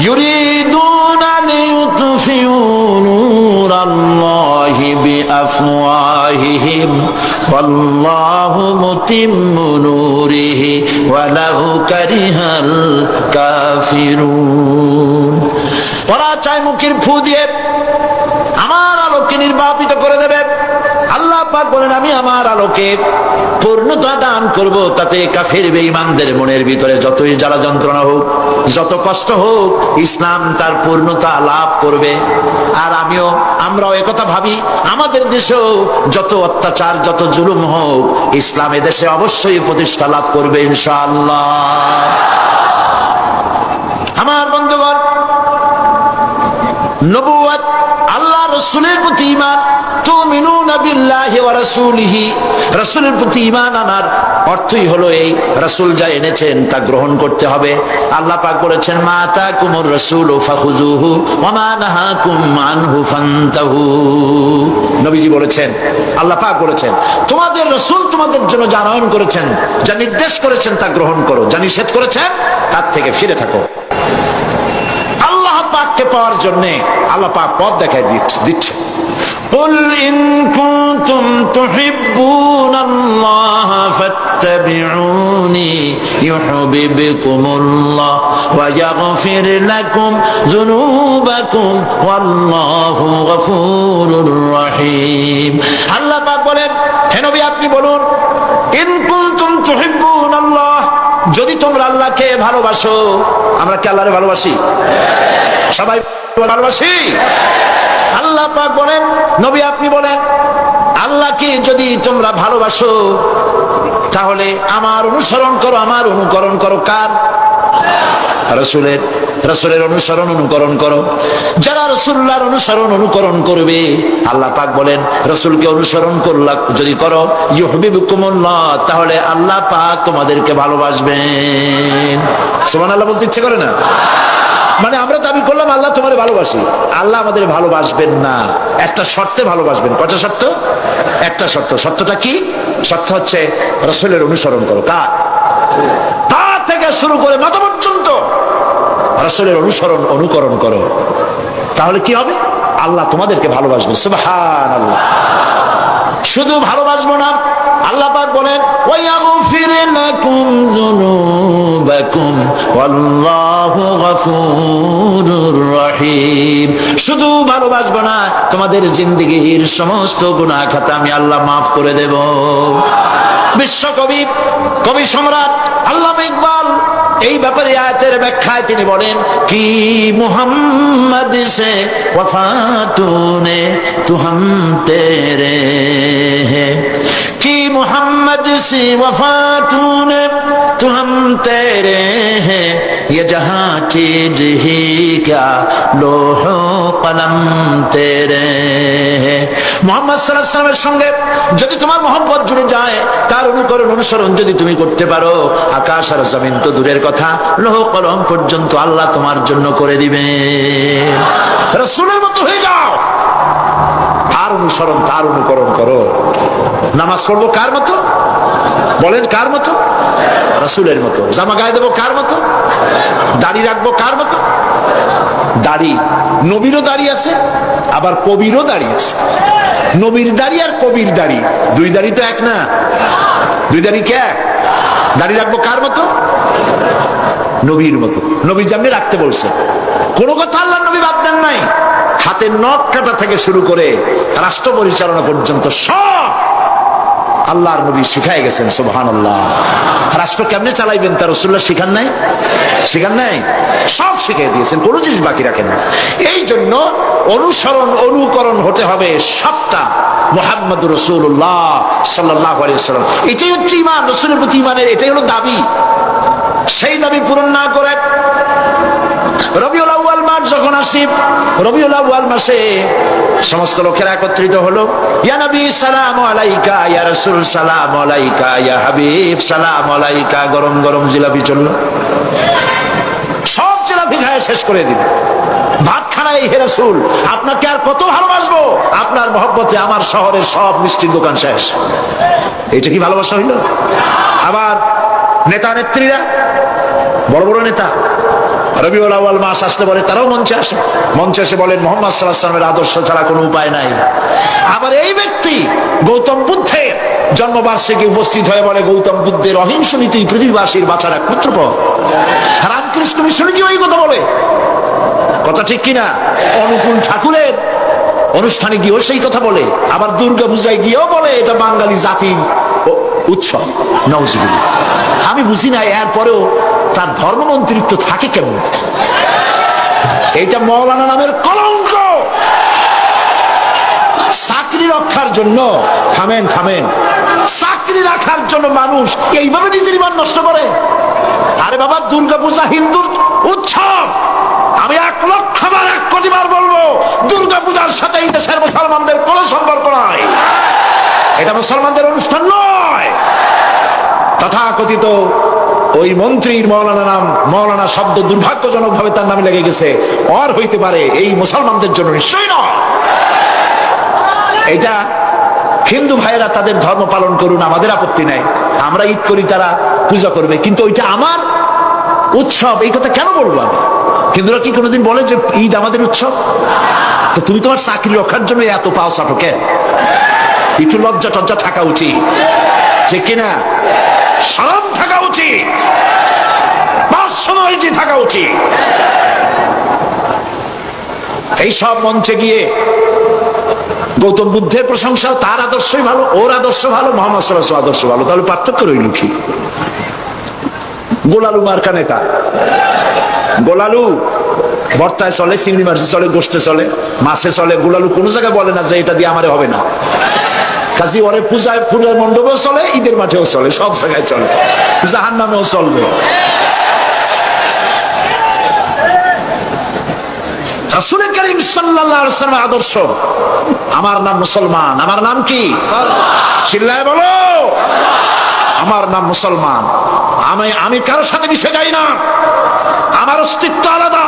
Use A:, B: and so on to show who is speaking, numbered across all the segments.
A: يريدون ليطفئوا نور الله بأفواههم والله متم نوره ولو كره الكافرون ওরা চায় মুখের ফু দিয়ে আমার আলোকে নির্বাপিত করে দেবে আল্লাহ পাক বলেন, আমি আমার আলোকে পূর্ণতা দান করব, তাতে কাফের বেঈমানদের মনের ভিতরে যতই জ্বালা যন্ত্রণা হোক, যত কষ্ট হোক, ইসলাম তার পূর্ণতা লাভ করবে। আর আমিও, আমরাও একথা ভাবি, আমাদের দেশেও যত অত্যাচার, যত জুলুম হোক, ইসলাম দেশে অবশ্যই প্রতিষ্ঠা লাভ করবে, ইনশাআল্লাহ। আমার বন্ধুগণ নবুয়াত আল্লাহ রসুলের প্রতি ইমান প্রতি আনার অর্থই হলো এই যা এনেছেন তা গ্রহণ করতে হবে। আল্লাহ পাক বলেছেন তোমাদের রাসূল তোমাদের জন্য যা করেছেন, যা নির্দেশ করেছেন তা গ্রহণ করো। যা নিষেধ করেছেন, তার থেকে ফিরে থাকো। আল্লাহ পাককে পাওয়ার জন্য আল্লাহ পাক পথ দেখায় দিচ্ছে। قل إن كنتم تحبون الله فاتبعوني يحببكم الله ويغفر لكم ذنوبكم والله غفور رحيم আল্লাহ পাক বলেন হে নবী আপনি বলুন ইন কুনতুম তুহিব্বুন আল্লাহ যদি তোমরা আল্লাহকে ভালোবাসো, আমরা কি আল্লাহরে ভালোবাসি? সবাই ভালোবাসি? আল্লাহ পাক বলেন, নবী আপনি বলেন, আল্লাহকে যদি তোমরা ভালোবাসো, তাহলে আমার অনুসরণ করো, আমার অনুকরণ করো। কার? রসুলের রসুলের অনুসরণ অনুকরণ করো। যারা অনুসরণ অনুকরণ করবে, আল্লাহ পাক বলেন, রসুলকে অনুসরণ করলা যদি করো ইহবিবুকুমুল্লাহ তাহলে আল্লাহ পাক তোমাদেরকে ভালোবাসবেন। সুমান আল্লাহ বলতে ইচ্ছে করে না? মানে আমরা দাবি করলাম, আল্লাহ তোমার ভালোবাসি। আল্লাহ আমাদের ভালোবাসবেন না। একটা শর্তে ভালোবাসবেন। কটা শর্ত? একটা শর্ত। শর্তটা কি? শর্ত হচ্ছে, রসুলের অনুসরণ করো? থেকে শুরু করে মাথা পর্যন্ত রসুলের অনুসরণ, অনুকরণ করো। তাহলে কি হবে? আল্লাহ তোমাদেরকে ভালোবাসবে। সুবাহান আল্লাহ শুধু ভালোবাসবো না, আল্লাহ পাক বলেন ওয়াগফির লাকুম যুনুবাকুম, ওয়াল্লাহু গফুরুর রহিম। শুধু ভালোবাসবো না, তোমাদের জিন্দেগীর সমস্ত গুনাহ খাতা আমি আল্লাহ মাফ করে দেব। বিশ্বকবি কবি সম্রাট আল্লাহ ইকবাল এই ব্যাপারে আয়াতের ব্যাখ্যায় তিনি বলেন, কি মুহাম্মদ সে ওয়াফাতুনে তু হাম তেরে হে। কি মোহাম্মদ ইয়ে সাল্লাহ সঙ্গে যদি তোমার মোহাম্মত জুড়ে যায়, তার অনুকরণ অনুসরণ যদি তুমি করতে পারো, আকাশ আর জমিন তো দূরের কথা, লোহ কলম পর্যন্ত আল্লাহ তোমার জন্য করে দিবে। রসুলের মতো হয়ে যাও অনুসরণ, তার অনুকরণ করো। নামাজ পড়ব কার মতো? বলেন কার মতো? রসুলের মতো। জামা গায়ে দেবো কার মতো? দাড়ি রাখব কার মতো? দাড়ি, নবীরও দাড়ি আছে, আবার কবিরও দাড়ি আছে। নবীর দাড়ি আর কবির দাড়ি। দুই দাড়ি তো এক না? দুই দাড়ি কে এক? দাড়ি রাখব কার মতো? নবীর মতো। নবীর যেমনি রাখতে বলছে। কোনো কথা আল্লাহ নবী বাদ দেন নাই। হাতের নখ কাটা থেকে শুরু করে রাষ্ট্র পরিচালনা পর্যন্ত সব আল্লাহর নবী শিখাই গেছেন সুবহান আল্লাহ রাষ্ট্র কেমনে চালাইবেন তার রসুল্লাহ শিখান নাই? শিখান নাই? সব শিখিয়ে দিয়েছেন, কোনো জিনিস বাকি রাখেন না। এই জন্য অনুসরণ, অনুকরণ হতে হবে সবটা মোহাম্মদ রসুল্লাহ সাল্লাহ আলিয়াল্লাম এটাই হচ্ছে ইমান রসুলের প্রতি ইমানের এটাই হলো দাবি। সেই দাবি পূরণ না করে রবিউল আউয়াল মাস যখন আসি, রবিউল আউয়াল মাসে সমস্ত লোকেরা একত্রিত হলো, ইয়া হাবিব গরম গরম জিলাপি চলল। সব জিলাপি খায় শেষ করে দিল। ভাত খানাই হে রাসূল, আপনাকে আর কত ভালোবাসবো? আপনার মহব্বতে আমার শহরের সব মিষ্টির দোকান শেষ। এটা কি ভালোবাসা হইল? আবার নেতা নেত্রীরা বড় বড় নেতা রবিউল আউয়াল মাস আসলে বলে তারাও মঞ্চে আসে। মঞ্চে এসে বলেন, মোহাম্মদ সাল্লাহ সাল্লামের আদর্শ ছাড়া কোনো উপায় নাই। আবার এই ব্যক্তি গৌতম বুদ্ধের জন্মবার্ষিকী উপস্থিত হয়ে বলে, গৌতম বুদ্ধের অহিংস নীতি পৃথিবীবাসীর বাঁচার একমাত্র পথ। রামকৃষ্ণ মিশনে কি ওই কথা বলে। কথা ঠিক কিনা? অনুকূল ঠাকুরের অনুষ্ঠানে গিয়েও সেই কথা বলে। আবার দুর্গা পূজায় গিয়েও বলে, এটা বাঙালি জাতির উৎসব। নওজিবুল আমি বুঝি না, এরপরেও তার ধর্মমন্ত্রিত্ব থাকে কেমন? এটা মৌলানা নামের কলঙ্ক! চাকরি রক্ষার জন্য, থামেন থামেন। চাকরি রাখার জন্য মানুষ এইভাবে নিজের ইমান নষ্ট করে। আরে বাবা, দুর্গাপূজা হিন্দুর উৎসব। আমি এক লক্ষ বার, এক কোটি বার বলব, দুর্গাপূজার সাথে এই দেশের মুসলমানদের কোনো সম্পর্ক নাই। এটা মুসলমানদের অনুষ্ঠান নয়। তথাকথিত ওই মন্ত্রীর মৌলানা নাম, মৌলানা শব্দ দুর্ভাগ্যজনক ভাবে তার নামে লেগে গেছে। অর হইতে পারে এই মুসলমানদের জন্য নিশ্চয়ই নয়। এটা হিন্দু ভাইয়েরা তাদের ধর্ম পালন করুন, আমাদের আপত্তি নাই। আমরা ঈদ করি, তারা পূজা করবে। কিন্তু ওইটা আমার উৎসব, এই কথা কেন বলব আমি? হিন্দুরা কি কোনোদিন বলে যে ঈদ আমাদের উৎসব? তো তুমি তোমার চাকরি রক্ষার জন্য এত পাও চাটো কেন একটু লজ্জা টজ্জা থাকা উচিত। যে কিনা সালাম থাকা উচিত। পার্সোনালিটি থাকা উচিত। এইসব মঞ্চে গিয়ে গৌতম বুদ্ধের প্রশংসা, তার আদর্শই ভালো, ওর আদর্শ ভালো, মোহাম্মদ আদর্শ ভালো। তাহলে পার্থক্য রইল কি? গোলালু মার্কা নেতা। গোলালু বর্তায় চলে চিংড়ি মাছে চলে, গোষ্ঠে চলে মাছে চলে, গোলালু কোনো জায়গায় বলে না যে এটা দিয়ে আমারে হবে না। কাজী ওরে পূজায় পূজার মণ্ডপেও চলে, ঈদের মাঠেও চলে, সব জায়গায় চলে। জাহান নামেও চলবে আমি না। আমার অস্তিত্ব আলাদা।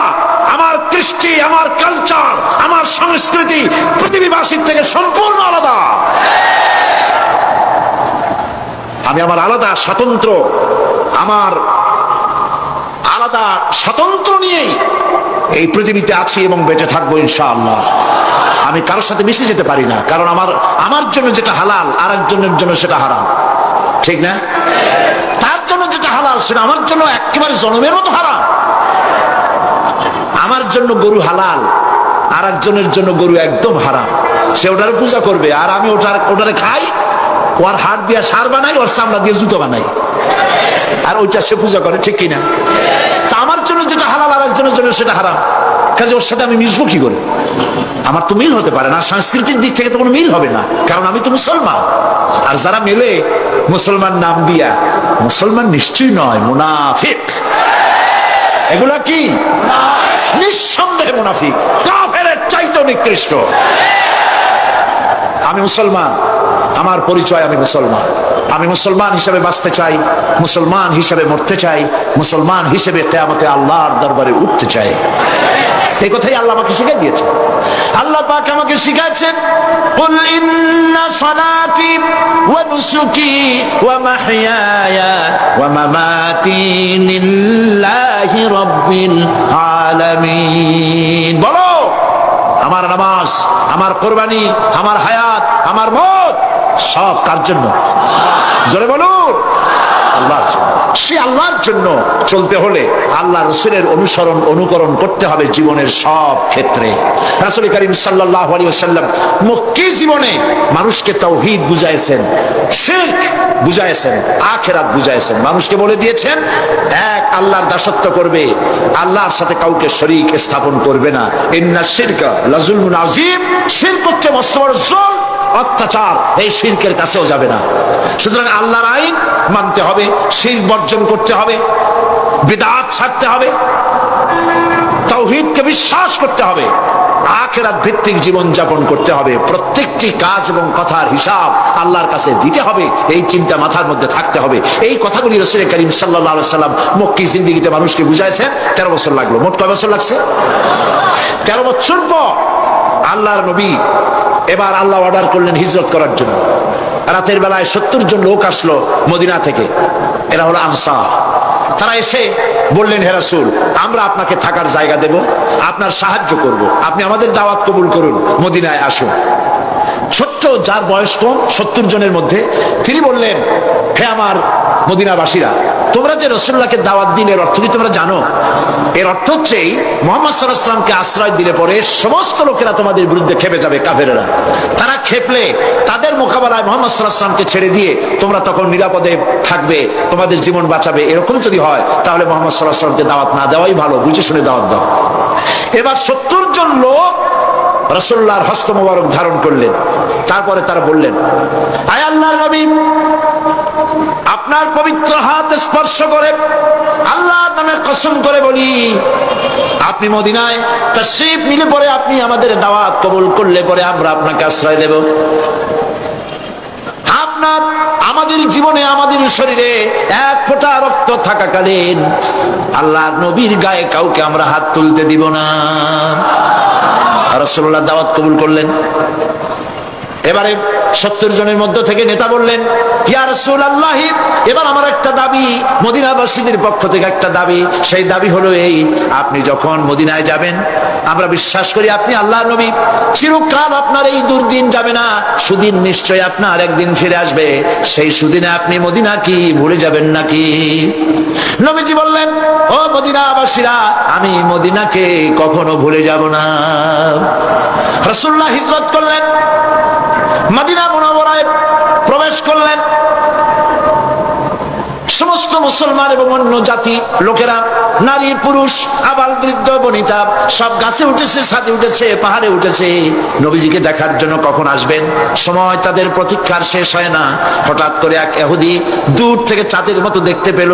A: আমার কৃষ্টি, আমার কালচার আমার সংস্কৃতি পৃথিবীবাসীর থেকে সম্পূর্ণ আলাদা। আমি আমার আলাদা স্বাতন্ত্র, আমার আলাদা স্বতন্ত্র নিয়েই এই পৃথিবীতে আছি এবং বেঁচে থাকব ইনশাআল্লাহ। আমি কারোর সাথে মিশে যেতে পারি না, কারণ আমার আমার জন্য যেটা হালাল আর একজনের জন্য সেটা হারাম। ঠিক না? তার জন্য যেটা হালাল, সেটা আমার জন্য একেবারে জনমের মতো হারাম। আমার জন্য গরু হালাল আর একজনের জন্য গরু একদম হারাম। সে ওটার পূজা করবে, আর আমি ওটার, ওটারে খাই ওর হাত দিয়ে সার বানাই, ওর চামড়া দিয়ে জুতো বানাই। আর ওইটা সে পূজা করে, ঠিক কিনা? আমার জন্য যেটা হালাল, আর একজনের জন্য সেটা হারাম। কাজে ওর সাথে আমি মিশবো কি করে? আমার তো মিল হতে পারে না, সাংস্কৃতিক দিক থেকে তো কোনো মিল হবে না, কারণ আমি তো মুসলমান। আর যারা মেলে, মুসলমান নাম দিয়া, মুসলমান নিশ্চয়ই নয়, মুনাফিক। এগুলা কি? নিঃসন্দেহে মুনাফিক। কাফের চাইতে নিকৃষ্ট। আমি মুসলমান আমার পরিচয় আমি মুসলমান আমি মুসলমান হিসেবে বাঁচতে চাই মুসলমান হিসেবে মরতে চাই মুসলমান হিসেবে কেয়ামতে আল্লাহর দরবারে উঠতে চাই এই কথাই আল্লাহ আমাকে শিখাই দিয়েছে আল্লাহ পাক আমাকে শিখাচ্ছেন قل إن صلاتي ونسكي ومحياي ومماتي لله رب العالمين বলো আমার নামাজ আমার কোরবানি আমার হায়াত আমার মত সব কার জন্য? জোরে বলুন। আল্লাহর জন্য। সে আল্লাহর জন্য চলতে হলে আল্লাহ রসুলের অনুসরণ, অনুকরণ করতে হবে জীবনের সব ক্ষেত্রে। রাসুল করিম সাল্লাহ আলী সাল্লাম জীবনে মানুষকে তৌহিদ বুঝাইছেন, শিরক বুঝাইছেন, আখেরাত বুঝাইছেন। মানুষকে বলে দিয়েছেন, এক আল্লাহর দাসত্ব করবে, আল্লাহর সাথে কাউকে শরিক স্থাপন করবে না। ইন্না শিরকা লাজুলমুন আজিম শিরক হচ্ছে মস্ত বড় অত্যাচার, এই শিরকের কাছেও যাবে না। সুতরাং আল্লাহর আইন মানতে হবে, শির বর্জন করতে হবে, বিদাত ছাড়তে হবে। তৌহিদকে বিশ্বাস করতে হবে। আখেরাত ভিত্তিক জীবন যাপন করতে হবে। প্রত্যেকটি কাজ এবং কথার হিসাব আল্লাহর কাছে দিতে হবে। এই চিন্তা মাথার মধ্যে থাকতে হবে। এই কথাগুলি রসুল করিম সাল্লাহ সাল্লাম মক্কি জিন্দিগিতে মানুষকে বুঝাইছেন। তেরো বছর লাগল। মোট কয় বছর লাগছে? তেরো বছর পর আল্লাহর নবী এবার আল্লাহ অর্ডার করলেন হিজরত করার জন্য। রাতের বেলায় সত্তর জন লোক আসলো মদিনা থেকে। এরা হলো আনসার। তারা এসে বললেন হেরাসুল আমরা আপনাকে থাকার জায়গা দেব, আপনার সাহায্য করব। আপনি আমাদের দাওয়াত কবুল করুন, মদিনায় আসুন। সত্য, যার বয়স কম, সত্তর জনের মধ্যে, তিনি বললেন, হে আমার মদিনাবাসীরা তোমরা যে রসুল্লাহকে দাওয়াত দিন এর অর্থ কি তোমরা জানো? এর অর্থ হচ্ছে মোহাম্মদ সাল্লাহামকে আশ্রয় দিলে পরে সমস্ত লোকেরা তোমাদের বিরুদ্ধে খেপে যাবে, কাফেরেরা। তারা খেপলে তাদের মোকাবেলায় মোহাম্মদ সাল্লাহামকে ছেড়ে দিয়ে তোমরা তখন নিরাপদে থাকবে, তোমাদের জীবন বাঁচাবে, এরকম যদি হয়, তাহলে মোহাম্মদ সাল্লাহামকে দাওয়াত না দেওয়াই ভালো। বুঝে শুনে দাওয়াত দাও। এবার সত্তর জন লোক রসুল্লাহর হস্ত মোবারক ধারণ করলেন। তারপরে তারা বললেন, আয় আল্লাহর নবী আপনার পবিত্র হাত স্পর্শ করে আল্লাহ নামে কসম করে বলি, আপনি মদিনায় তশরিফ নিলে পরে আপনি আমাদের দাওয়াত কবুল করলে পরে আমরা আপনাকে আশ্রয় দেব। আপনার আমাদের জীবনে, আমাদের শরীরে এক ফোঁটা রক্ত থাকাকালীন আল্লাহ নবীর গায়ে কাউকে আমরা হাত তুলতে দিব না। রসল্লাহ দাওয়াত কবুল করলেন। এবারে সত্তর জনের মধ্য থেকে নেতা বললেন রসুল আল্লাহ এবার আমার একটা দাবি, মদিনাবাসীদের পক্ষ থেকে একটা দাবি, সেই দাবি হলো এই, আপনি যখন মদিনায় যাবেন, আমরা বিশ্বাস করি আপনি আল্লাহ নবী, চিরকাল আপনার এই দুর্দিন যাবে না, সুদিন নিশ্চয় আপনার একদিন ফিরে আসবে, সেই সুদিনে আপনি মদিনা কি, ভুলে যাবেন নাকি? নবীজি বললেন, ও মদিনাবাসীরা, আমি মদিনাকে কখনো ভুলে যাব না। রসুল্লাহ হিজরত করলেন মাদিনা মোনাবরায় প্রবেশ করলেন। মুসলমান এবং অন্য জাতি লোকেরা, নারী, পুরুষ, আবাল বৃদ্ধ, বনিতা, সব গাছে উঠেছে, ছাদে উঠেছে, পাহাড়ে উঠেছে। নবীজিকে দেখার জন্য কখন আসবেন? সময় তাদের প্রতীক্ষার শেষ হয় না। হঠাৎ করে এক এহুদি দূর থেকে চাঁদের মতো দেখতে পেল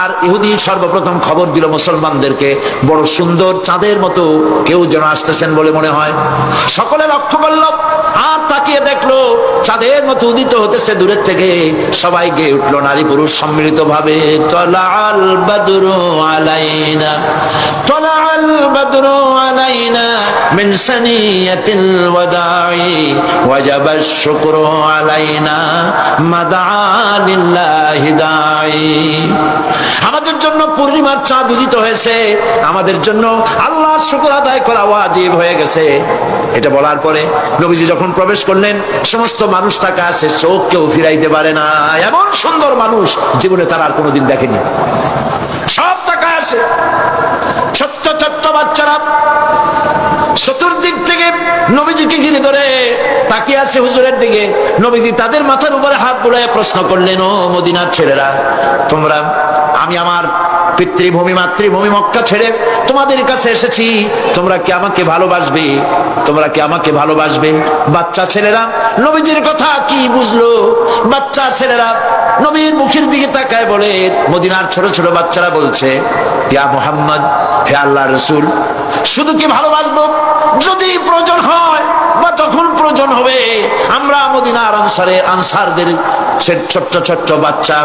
A: আর ইহুদি সর্বপ্রথম খবর দিল মুসলমানদেরকে, বড় সুন্দর চাঁদের মতো কেউ যেন আসতেছেন বলে মনে হয়। সকলে লক্ষ্য করল আর তাকিয়ে দেখল চাঁদের মতো উদিত হতেছে দূরের থেকে। সবাই গেয়ে উঠল নারী পুরুষ সম্মিলিত ভাবে আমাদের জন্য পূর্ণিমার চাঁদ উদিত হয়েছে, আমাদের জন্য আল্লাহর শুকর আদায় করা ওয়াজিব হয়ে গেছে। এটা বলার পরে নবীজি যখন প্রবেশ করলেন, সমস্ত মানুষ তাকে আছে চোখ কেউ ফিরাইতে পারে না। এমন সুন্দর মানুষ, জীবনে তার আর কোনোদিন দেখেনি। সব টাকা আছে। ছোট্ট ছোট্ট বাচ্চারা। চতুর্দিক থেকে নবীজিকে ঘিরে ধরে তাকিয়ে আছে হুজুরের দিকে। নবীজি তাদের মাথার উপরে হাত বুড়ায় প্রশ্ন করলেন, ও মদিনার ছেলেরা, তোমরা আমি আমার পিতৃভূমি, মাতৃভূমি মক্কা ছেড়ে তোমাদের কাছে এসেছি। তোমরা কি আমাকে ভালোবাসবে? তোমরা কি আমাকে ভালোবাসবে? বাচ্চা ছেলেরা, নবীজির কথা কি বুঝলো? বাচ্চা ছেলেরা নবীর মুখের দিকে তাকায় বলে, মদিনার ছোট ছোট বাচ্চারা বলছে, ইয়া মোহাম্মদ, হে আল্লাহ রসুল, শুধু কি ভালোবাসবো? যদি প্রয়োজন হয় যখন প্রয়োজন হবে, আমরা মদিনার আনসারে, আনসারদের ছোট্ট ছোট্ট বাচ্চা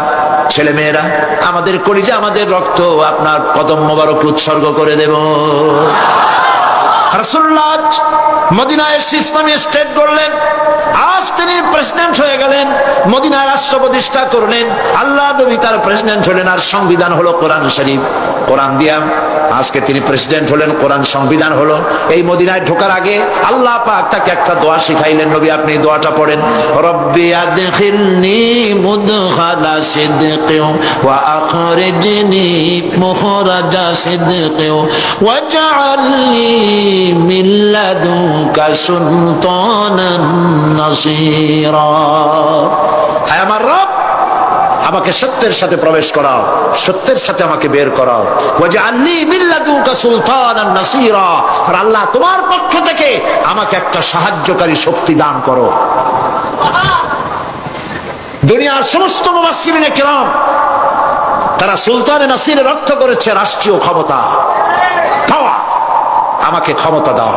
A: ছেলে মেয়েরা আমাদের করি যে আমাদের রক্ত আপনার কদম মোবারক উৎসর্গ করে দেব। মদিনায় আজ তিনি প্রেসিডেন্ট হয়ে গেলেন রাষ্ট্র প্রতিষ্ঠা করলেন। প্রেসিডেন্ট হলেন আর সংবিধান হলো কোরআন শরীফ। কোরআন দিয়া আজকে তিনি প্রেসিডেন্ট হলেন সংবিধান হলো। এই মদিনায় ঢোকার আগে আল্লাহ পাক তাকে একটা দোয়া শিখাইলেন। নবী, আপনি দোয়াটা পড়েন। রব্বি আদখিলনি মুদখালা ওয়াজআলনি আমার রব, আমাকে সত্যের সাথে প্রবেশ করাও, সত্যের সাথে আমাকে বের করাও। আর আল্লাহ তোমার পক্ষ থেকে আমাকে একটা সাহায্যকারী শক্তি দান করো। দুনিয়ার সমস্ত মুবাসসিরিনে কিরাম, তারা সুলতানে নাসিরের অর্থ করেছে রাষ্ট্রীয় ক্ষমতা পাওয়া আমাকে ক্ষমতা দাও।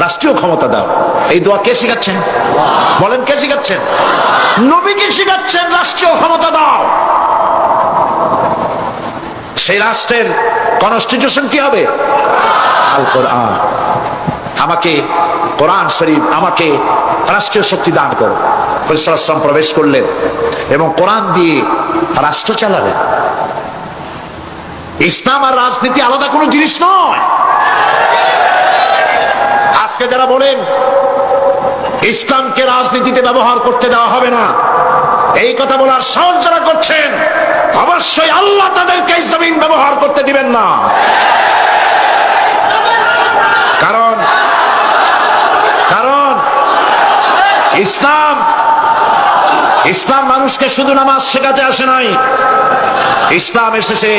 A: রাষ্ট্রীয় ক্ষমতা দাও। এই দোয়া কে শিখাচ্ছেন? বলেন, কে শিখাচ্ছেন? নবীকে শিখাচ্ছেন? রাষ্ট্রীয় ক্ষমতা দাও। সেই রাষ্ট্রের কনস্টিটিউশন কি হবে? আমাকে কোরআন শরীফ, আমাকে রাষ্ট্রীয় শক্তি দান করো। হরিসালাম প্রবেশ করলেন এবং কোরআন দিয়ে রাষ্ট্র চালালেন। ইসলাম আর রাজনীতি আলাদা কোনো জিনিস নয়। আজকে যারা বলেন, ইসলামকে রাজনীতিতে ব্যবহার করতে দেওয়া হবে না, এই কথা বলার সাহস যারা করছেন, অবশ্যই আল্লাহ তাদেরকে জমিন ব্যবহার করতে দিবেন না। কারণ কারণ, ইসলাম ইসলাম মানুষকে শুধু নামাজ শেখাতে আসে নাই। ইসলাম এসেছে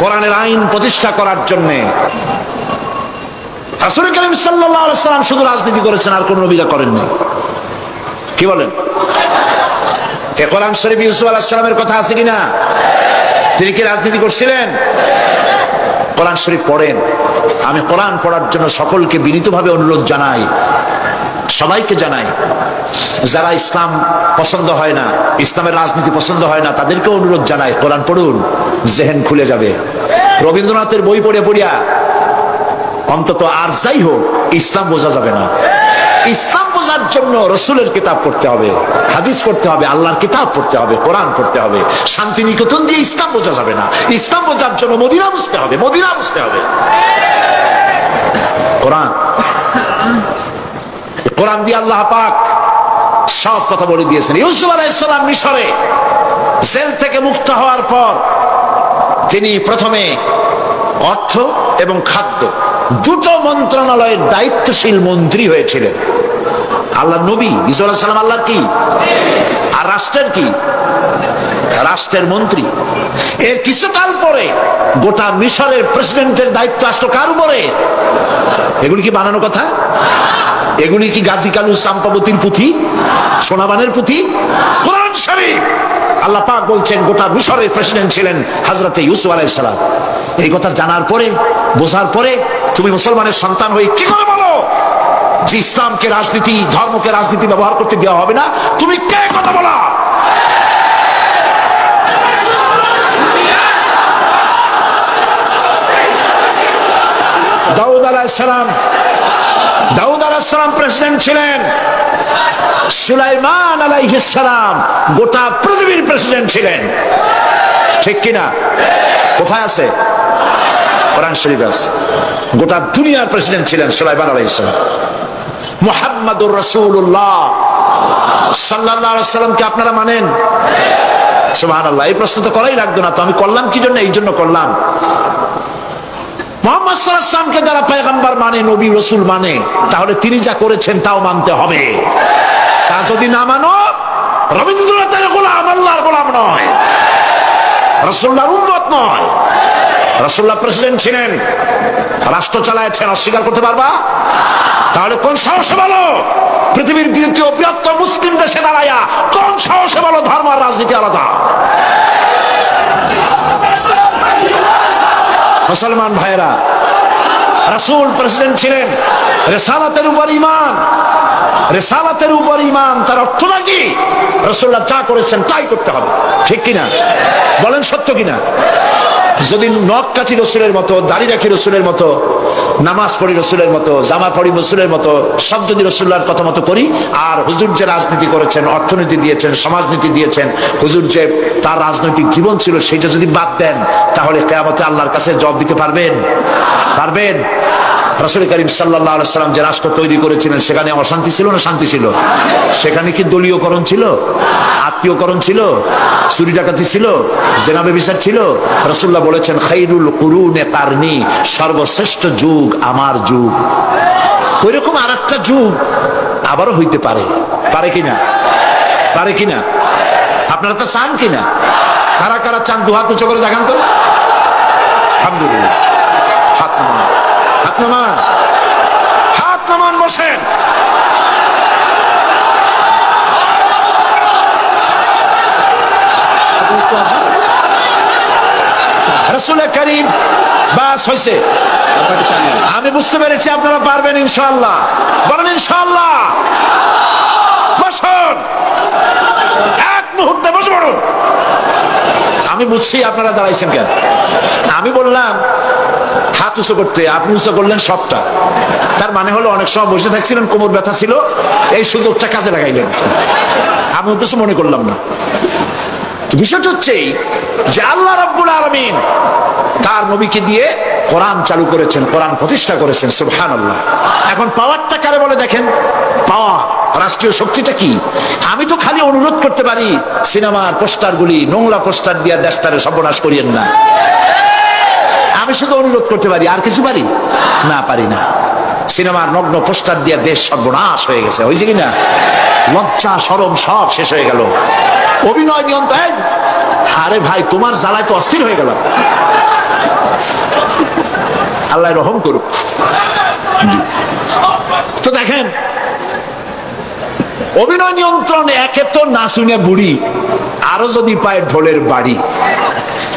A: কোরআনের আইন প্রতিষ্ঠা করার জন্যে। রাসূল করিম সাল্লাম শুধু রাজনীতি করেছেন, আর কোন নবীরা করেননি। কি বলেন? কোরআন শরীফ ইউসুফ আলাইহিস কথা আছে কিনা? তিনি কি রাজনীতি করছিলেন? কোরআন শরীফ পড়েন। আমি কোরআন পড়ার জন্য সকলকে বিনীতভাবে অনুরোধ জানাই, সবাইকে জানাই, যারা ইসলাম পছন্দ হয় না, ইসলামের রাজনীতি পছন্দ হয় না তাদেরকে অনুরোধ জানাই, কোরআন পড়ুন, জেহেন খুলে যাবে। রবীন্দ্রনাথের বই পড়ে পড়িয়া অন্তত আর যাই হোক, ইসলাম বোঝা যাবে না। ইসলাম বোঝার জন্য রসুলের কিতাব পড়তে হবে, হাদিস পড়তে হবে, আল্লাহর কিতাব পড়তে হবে, কোরআন পড়তে হবে। শান্তি নিকেতন দিয়ে ইসলাম বোঝা যাবে না। ইসলাম বোঝার জন্য মদিনা বুঝতে হবে, মদিনা বুঝতে হবে। কোরআন। কোরআন দিয়ে আল্লাহ পাক সব কথা বলে দিয়েছেন। ইউসুফ আলাইসালাম মিশরে জেল থেকে মুক্ত হওয়ার পর তিনি প্রথমে অর্থ এবং খাদ্য। দুটো মন্ত্রণালয়ের দায়িত্বশীল মন্ত্রী হয়েছিলেন। আল্লাহ নবী ইসুল সালাম আল্লাহর কি? আর রাষ্ট্রের কি? রাষ্ট্রের মন্ত্রী। এর কিছুকাল পরে গোটা মিশরের প্রেসিডেন্টের দায়িত্ব আসলো কার উপরে? এগুলি কি বানানো কথা? এগুলি কি গাজী কালু চাম্পাবতীর পুঁথি? সোনাবানের পুঁথি? কোরআন শরীফ। আল্লাহ পাক বলছেন, গোটা মিশরের প্রেসিডেন্ট ছিলেন হাজরতে ইউসুফ আলাইসালাম এই কথা জানার পরে, বোঝার পরে, তুমি মুসলমানের সন্তান হয়ে কি করে বলো যে ইসলামকে রাজনীতি, ধর্মকে রাজনীতি ব্যবহার করতে দেওয়া হবে না? তুমি কে কথা বলা? দাউদ আলাইসালাম দাউদ আলাইসালাম প্রেসিডেন্ট ছিলেন। সুলাইমান আলাইহিসালাম গোটা পৃথিবীর প্রেসিডেন্ট ছিলেন। ঠিক কিনা? কোথায় আছে? কোরআন শরীফ আছে। গোটা দুনিয়ার প্রেসিডেন্ট ছিলেন সুলাইমান আলাইহিসালাম মুহাম্মাদুর রাসূলুল্লাহ। সাল্লাল্লাহু আলাইহি সাল্লামকে আপনারা মানেন? সুবহানাল্লাহ। এই প্রশ্ন তো করাই লাগতো না তো। আমি করলাম কি জন্য? এই জন্য করলাম। মোহাম্মদ সাল্লাহামকে যারা পেগম্বার মানে নবী, রসুল মানে তাহলে তিনি যা করেছেন তাও মানতে হবে। তা যদি না মানো, রবীন্দ্রনাথের গোলাম আল্লাহর গোলাম নয়। রসুল্লাহর উন্মত নয়। রসুল্লাহ প্রেসিডেন্ট ছিলেন। রাষ্ট্র চালাইছেন, অস্বীকার করতে পারবা? তাহলে কোন সাহসে বলো? পৃথিবীর দ্বিতীয় বৃহত্তম মুসলিম দেশে দাঁড়াইয়া কোন সাহসে বলো ধর্ম আর রাজনীতি আলাদা? মুসলমান ভাইরা রাসূল প্রেসিডেন্ট ছিলেন। রেসালাতের উপর ইমান রেসালাতের উপর ইমান তার অর্থ নাকি? রসুল্লাহ যা করেছেন তাই করতে হবে। ঠিক কিনা? বলেন সত্য কিনা? যদি নখ কাটি রসুলের মতো, দাড়ি রাখি রসুলের মতো, নামাজ পড়ি রসুলের মতো, জামা পড়ি রসুলের মতো, সব যদি রসুল্লাহর কথা মতো করি, আর হুজুর যে রাজনীতি করেছেন, অর্থনীতি দিয়েছেন, সমাজনীতি দিয়েছেন, হুজুর যে তার রাজনৈতিক জীবন ছিল, সেটা যদি বাদ দেন, তাহলে কেয়ামতে আল্লাহর কাছে জব দিতে পারবেন? পারবেন? রাসুল করিম সাল্লাহ সাল্লাম যে রাষ্ট্র তৈরি করেছিলেন, সেখানে অশান্তি ছিল না শান্তি ছিল? সেখানে কি দলীয়করণ ছিল? আত্মীয়করণ ছিল? চুরি ডাকাতি ছিল? জেনাবে বিচার ছিল? রসুল্লাহ বলেছেন, খাইরুল কুরুনে কারনি, সর্বশ্রেষ্ঠ যুগ আমার যুগ। ওইরকম আর একটা যুগ আবারও হইতে পারে। পারে কিনা? পারে কিনা? আপনারা তো চান কিনা? কারা কারা চান, দুহাত উঁচু করে দেখান তো? আলহামদুলিল্লাহ। হাত নামান। হাত নামান বসেন। বাস হয়েছে আমি বুঝতে পেরেছি আপনারা পারবেন ইনশাল্লাহ বলেন ইনশাল্লাহ বসুন। এক মুহূর্তে বসে পড়ুন। আমি বুঝছি আপনারা দাঁড়াইছেন কেন। আমি বললাম হাত উঁচু করতে, আপনি উঁচু করলেন সবটা। তার মানে হলো, অনেক সময় বসে থাকছিলেন, কোমর ব্যথা ছিল, এই সুযোগটা কাজে লাগাইলেন। আমি কিছু মনে করলাম না। বিষয়টা হচ্ছে যে আল্লাহ রাব্বুল আলামিন তার নবীকে দিয়ে কোরআন চালু করেছেন, কোরআন প্রতিষ্ঠা করেছেন সুবহান এখন পাওয়ারটা কারে বলে দেখেন? পাওয়া, রাষ্ট্রীয় শক্তিটা কি? আমি তো খালি অনুরোধ করতে পারি, সিনেমার পোস্টারগুলি, নোংরা পোস্টার দিয়ে দেশটারে সর্বনাশ করিয়েন না। আমি শুধু অনুরোধ করতে পারি, আর কিছু পারি? না পারি না। সিনেমার নগ্ন পোস্টার দিয়ে দেশ সর্বনাশ হয়ে গেছে। হয়েছে কিনা? লজ্জা, সরম সব শেষ হয়ে গেল। অভিনয় নিয়ন্ত্রণ? আরে ভাই, তোমার জ্বালায় তো অস্থির হয়ে গেল আল্লাহ রহম করুক। তো দেখেন, অভিনয় নিয়ন্ত্রণ একে তো না শুনে বুড়ি, আরও যদি পায় ঢোলের বাড়ি।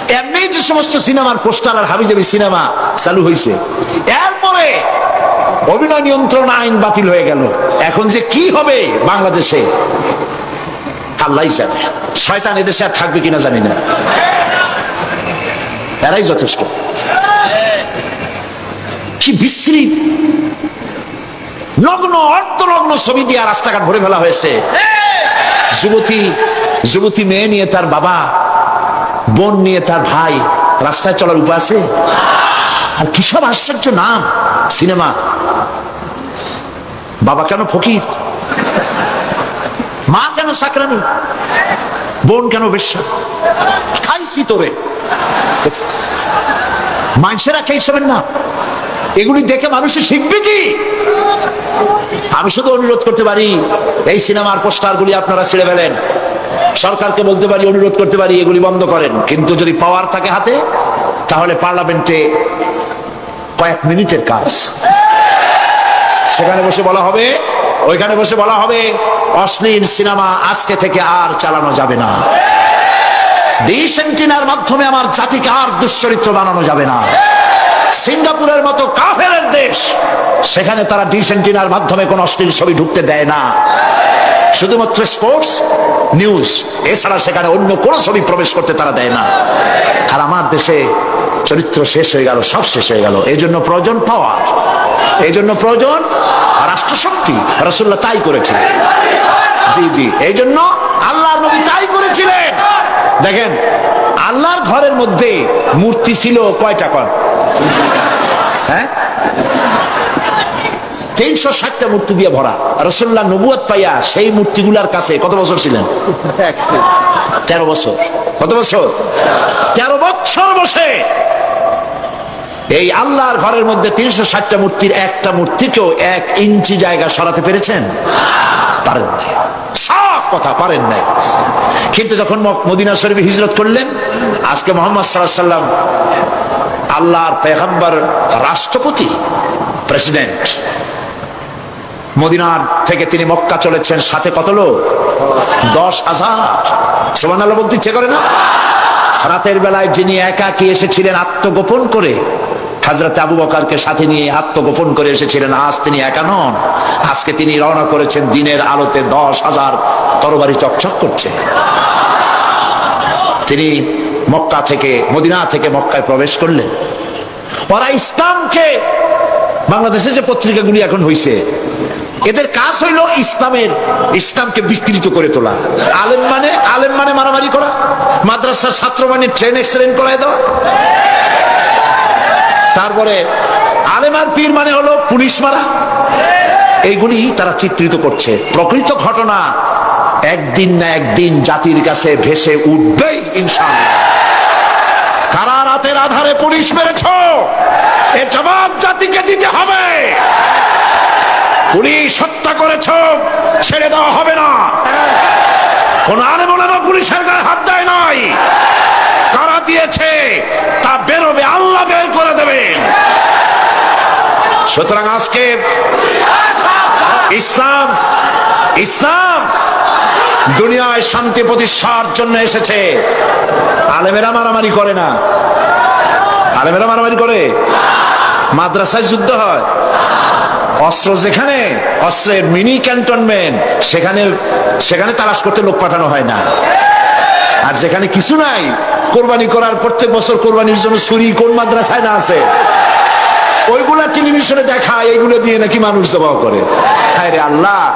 A: এমনি যে সমস্ত সিনেমার পোস্টার আর হাবিজাবি সিনেমা চালু হয়েছে এরপরে অভিনয় নিয়ন্ত্রণ আইন বাতিল হয়ে গেল। এখন যে কি হবে বাংলাদেশে? আল্লাহ জানে। শয়তান এদেশে আর থাকবে কিনা জানি না। এরাই যথেষ্ট। কি বিশ্রী। নগ্ন অর্ধনগ্ন ছবি দিয়ে রাস্তাঘাট ভরে ফেলা হয়েছে। যুবতী যুবতী মেয়ে নিয়ে তার বাবা বোন নিয়ে তার ভাই রাস্তায় চলার উপায় আছে? আর কি সব আশ্চর্য নাম সিনেমা। বাবা কেন ফকির? মা কেন সাকরানি? বোন কেন বেশ্যা? খাইছি তোরে। মানুষেরা খেয়েছেন না। এগুলি দেখে মানুষে শিখবে কি? আমি শুধু অনুরোধ করতে পারি, এই সিনেমার পোস্টারগুলি আপনারা ছেড়ে ফেলেন। সরকারকে বলতে পারি, অনুরোধ করতে পারি, এগুলি বন্ধ করেন। কিন্তু যদি পাওয়ার থাকে হাতে, তাহলে পার্লামেন্টে কয়েক মিনিটের কাজ। সেখানে বসে বলা হবে, ওইখানে বসে বলা হবে, অশ্লীল সিনেমা আজকে থেকে আর চালানো যাবে না। ডিশ মাধ্যমে আমার জাতিকে আর দুশ্চরিত্র বানানো যাবে না। সিঙ্গাপুরের মতো কাফের দেশ, সেখানে তারা ডিশ এন্টিনার মাধ্যমে কোন অশ্লীল ছবি ঢুকতে দেয় না। শুধুমাত্র স্পোর্টস নিউজ এছাড়া সেখানে অন্য কোনো ছবি প্রবেশ করতে তারা দেয় না। আর আমার দেশে চরিত্র শেষ হয়ে গেল, সব শেষ হয়ে গেল। এই জন্য প্রয়োজন পাওয়ার এই জন্য প্রয়োজন রাষ্ট্রশক্তি। রসুল্লাহ তাই করেছিলেন জি জি, এই জন্য আল্লাহর নবী তাই করেছিলেন। দেখেন, আল্লাহর ঘরের মধ্যে মূর্তি ছিল কয়টা কর হ্যাঁ? তিনশো ষাটটা মূর্তি দিয়ে ভরা। রসুল্লাহ নবুয়াত পাইয়া সেই মূর্তিগুলার কাছে কত বছর ছিলেন? তেরো বছর। কত বছর? তেরো বছর বসে। এই আল্লাহর ঘরের মধ্যে তিনশো ষাটটা মূর্তির একটা মূর্তিকেও এক ইঞ্চি জায়গা সরাতে পেরেছেন? পারেন নাই। সাফ কথা পারেন নাই। কিন্তু যখন মদিনা শরীফে হিজরত করলেন, আজকে মোহাম্মদ সাল্লাহ সাল্লাম আল্লাহর পেগম্বর রাষ্ট্রপতি, প্রেসিডেন্ট। মদিনার থেকে তিনি মক্কা চলেছেন সাথে কত লোক? দশ হাজার। সোমান আল্লাহ বলতে ইচ্ছে করে না? রাতের বেলায় যিনি একাকি এসেছিলেন আত্মগোপন করে হাজরত আবু বকারকে সাথে নিয়ে আত্মগোপন করে এসেছিলেন, আজ তিনি একা নন। আজকে তিনি রওনা করেছেন দিনের আলোতে, দশ হাজার তরবারি চকচক করছে। তিনি মক্কা থেকে, মদিনা থেকে মক্কায় প্রবেশ করলেন। ওরা ইসলামকে, বাংলাদেশে যে পত্রিকাগুলি এখন হইছে এদের কাজ হইল ইসলামের, ইসলামকে বিকৃত করে তোলা। আলেম মানে আলেম মানে মারামারি করা। মাদ্রাসার ছাত্র মানে ট্রেন এক্সিডেন্ট করায় দেওয়া। তারপরে আলেমার পীর মানে হলো পুলিশ মারা। এইগুলি তারা চিত্রিত করছে। প্রকৃত ঘটনা একদিন না একদিন জাতির কাছে ভেসে উঠবেই ইনশাআল্লাহ। কারা রাতের আধারে পুলিশ মেরেছ? এ জবাব জাতিকে দিতে হবে। পুলিশ হত্যা করেছ, ছেড়ে দেওয়া হবে না। কোন আলেমা পুলিশের গায়ে হাত দেয় নাই। কারা দিয়েছে, তা বেরোবে, আল্লাহ বের করে দেবেন সুতরাং আজকে ইসলাম ইসলাম দুনিয়ায় শান্তি প্রতিষ্ঠার জন্য এসেছে। আলেমেরা মারামারি করে না। আলেমেরা মারামারি করে। মাদ্রাসায় যুদ্ধ হয়। অস্ত্র যেখানে, অস্ত্রের মিনি ক্যান্টনমেন্ট, সেখানে সেখানে তালাশ করতে লোক পাঠানো হয় না। আর যেখানে কিছু নাই, কোরবানি করার প্রত্যেক বছর কোরবানির জন্য ছুরি কোন মাদ্রাসায় না আছে? ওইগুলা টেলিভিশনে দেখায়, এইগুলো দিয়ে নাকি মানুষ জবাব করে। হায় রে আল্লাহ।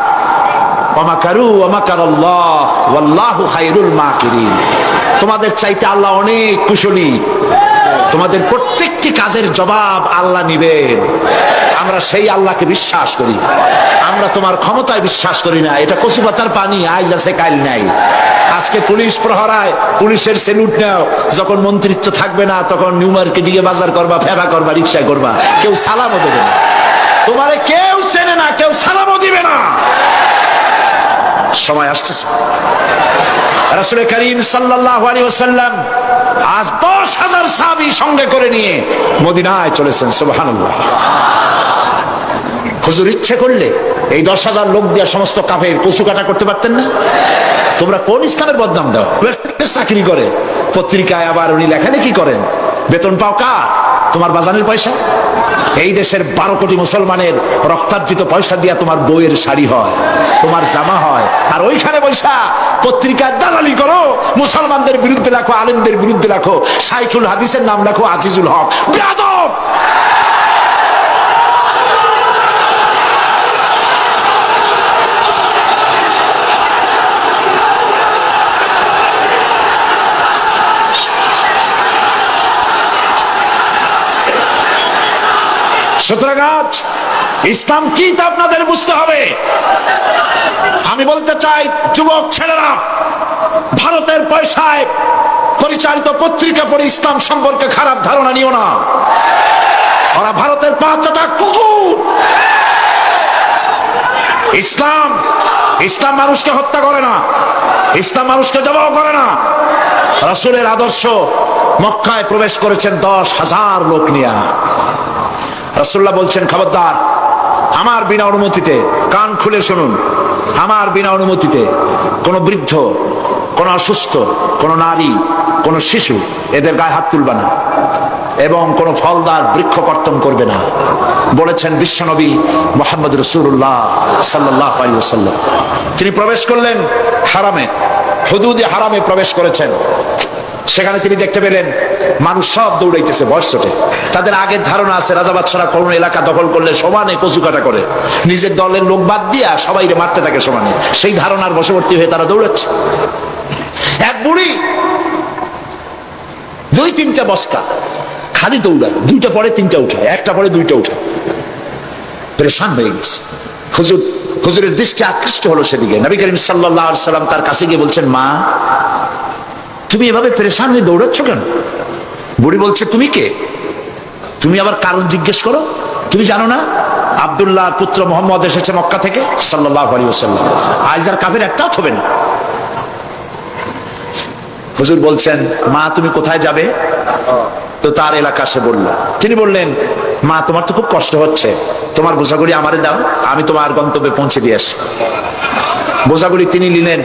A: অমাকারু অমাকার আল্লাহ খাইরুল মাকিরিন। তোমাদের চাইতে আল্লাহ অনেক কুশলী। তোমাদের প্রত্যেকটি কাজের জবাব আল্লাহ নিবেন। আমরা সেই আল্লাহকে বিশ্বাস করি। আমরা তোমার ক্ষমতায় বিশ্বাস করি না। এটা কচু কচুপাতার পানি আজ আছে কাল নাই। আজকে পুলিশ প্রহরায়, পুলিশের সেলুট নাও। যখন মন্ত্রিত্ব থাকবে না, তখন নিউ মার্কেটিংয়ে বাজার করবা, ফেবা করবা, রিক্সায় করবা। কেউ সালামও দেবে না। তোমারে কেউ চেনে না, কেউ সালামও দিবে না। সময় আসতেছে। রাসুল করিম সাল্লাল্লাহু আলাইহি ওয়াসাল্লাম আজ দশ হাজার সাহাবী সঙ্গে করে নিয়ে মদিনায় চলেছেন, সুবহানাল্লাহ। হুজুর, ইচ্ছে করলে এই দশ হাজার লোক দিয়া সমস্ত কাফের কচু কাটা করতে পারতেন না? তোমরা কোন ইসলামের বদনাম দাও? চাকরি করে। পত্রিকায় আবার উনি লেখালেখি করেন। বেতন পাও কা তোমার বাজানের পয়সা? এই দেশের বারো কোটি মুসলমানের রক্তার্জিত পয়সা দিয়া তোমার বইয়ের শাড়ি হয়, তোমার জামা হয় আর ওইখানে বৈশা পত্রিকায় দালালি করো, মুসলমানদের বিরুদ্ধে রাখো, আলেমদের বিরুদ্ধে রাখো সাইকুল হাদিসের নাম রাখো, আজিজুল হক বেয়াদব! সুতরাং ইসলাম কি তা আপনাদের বুঝতে হবে। আমি বলতে চাই, যুবক ছেলেরা, ভারতের পয়সায় পরিচালিত পত্রিকা পড়ে ইসলাম সম্পর্কে খারাপ ধারণা নিও না। ওরা ভারতের পাঁচটা কুকুর। ইসলাম ইসলাম মানুষকে হত্যা করে না। ইসলাম মানুষকে জবাব করে না। রাসূলের আদর্শ মক্কায় প্রবেশ করেছেন দশ হাজার লোক নিয়ে। রাসূল্লাহ বলছেন, খবরদার, আমার বিনা অনুমতিতে কান খুলে শুনুন। আমার বিনা অনুমতিতে কোনো বৃদ্ধ, কোন অসুস্থ, কোন নারী, কোন শিশু এদের গায়ে হাত তুলবে না এবং কোন ফলদার বৃক্ষ কর্তন করবে না। বলেছেন বিশ্বনবী মোহাম্মদ রসুল্লাহ সাল্লাহ আলী ওসাল্লাম তিনি প্রবেশ করলেন হারামে, হুদুদে হারামে প্রবেশ করেছেন। সেখানে তিনি দেখতে পেলেন মানুষ সব দৌড়াইতেছে বয়স ছোটে। তাদের আগের ধারণা আছে, রাজা বাদশারা কোন এলাকা দখল করলে সমানে কচু কাটা করে। নিজের দলের লোক বাদ দিয়া সবাই মারতে থাকে সমানে। সেই ধারণার বশবর্তী হয়ে তারা দৌড়াচ্ছে। এক বুড়ি, দুই তিনটা বস্কা খালি দৌড়ায়, দুইটা পরে তিনটা উঠায়, একটা পরে দুইটা উঠায়। পরেশান হয়ে গেছে। হুজুর, হুজুরের দৃষ্টি আকৃষ্ট হলো সেদিকে। নবী করিম সাল্লাহ সাল্লাম তার কাছে গিয়ে বলছেন, মা, তুমি এভাবে পরেশান হয়ে দৌড়াচ্ছ কেন? বলছে, তুমি কে? তুমি আবার কারণ জিজ্ঞেস করো? তুমি জানো না, আবদুল্লাহ পুত্র মোহাম্মদ এসেছে মক্কা থেকে? সাল্লাহ আলী ওসাল্লাম আজ আর কাফের একটাও হবে না। হুজুর বলছেন, মা, তুমি কোথায় যাবে? তো তার এলাকা সে বলল। তিনি বললেন, মা, তোমার তো খুব কষ্ট হচ্ছে। তোমার বোঝাগুড়ি আমারে দাও, আমি তোমার গন্তব্যে পৌঁছে দিয়ে আসি। বোঝাগুড়ি তিনি নিলেন।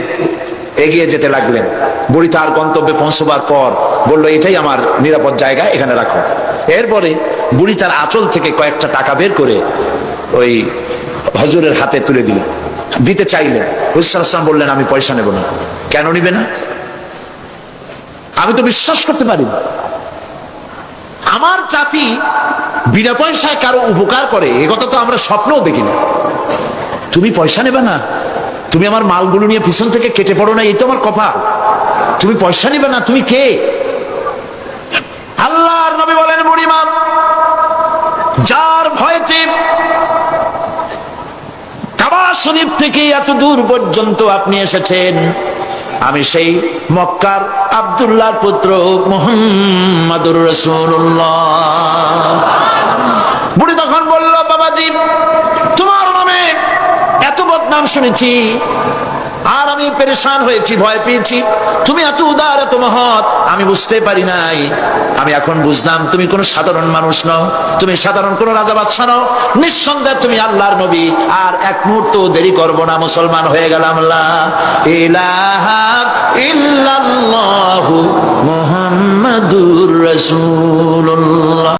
A: এগিয়ে যেতে লাগলেন। বুড়ি তার গন্তব্যে পৌঁছবার পর বলল, এটাই আমার নিরাপদ জায়গা, এখানে রাখো। এরপরে বুড়ি তার আঁচল থেকে কয়েকটা টাকা বের করে ওই হজুরের হাতে তুলে দিলেন দিতে চাইলেন। হুসালাম বললেন, আমি পয়সা নেব না। কেন নিবে না? আমি তো বিশ্বাস করতে পারি না। আমার জাতি বিনা পয়সায় কারও উপকার করে, এ কথা তো আমরা স্বপ্নও দেখি না। তুমি পয়সা নেবে না? তুমি আমার মালগুলো নিয়ে পিছন থেকে কেটে পড়ো না, এই তো আমার কপাল। তুমি পয়সা নিবে না, তুমি কে? আল্লাহর নবী বলেন বুড়িমা যার ভয়তে কাবা শরীফ থেকে এত দূর পর্যন্ত আপনি এসেছেন, আমি সেই মক্কার আবদুল্লাহর পুত্র মোহাম্মদুর রসুল্লাহ বুড়ি তখন বলল বাবাজি তোমার নামে এত বদনাম শুনেছি। আর আমি পেরেশান হয়েছি, ভয় পেয়েছি। তুমি এত উদার, এত মহৎ, আমি বুঝতে পারি নাই। আমি এখন বুঝলাম, তুমি কোনো সাধারণ মানুষ নও। তুমি সাধারণ কোনো রাজা বাদশা নও। নিঃসন্দেহে তুমি আল্লাহর নবী। আর এক মুহূর্ত দেরি করব না, মুসলমান হয়ে গেলাম। ইল্লাল্লাহু মুহাম্মাদুর রাসূলুল্লাহ।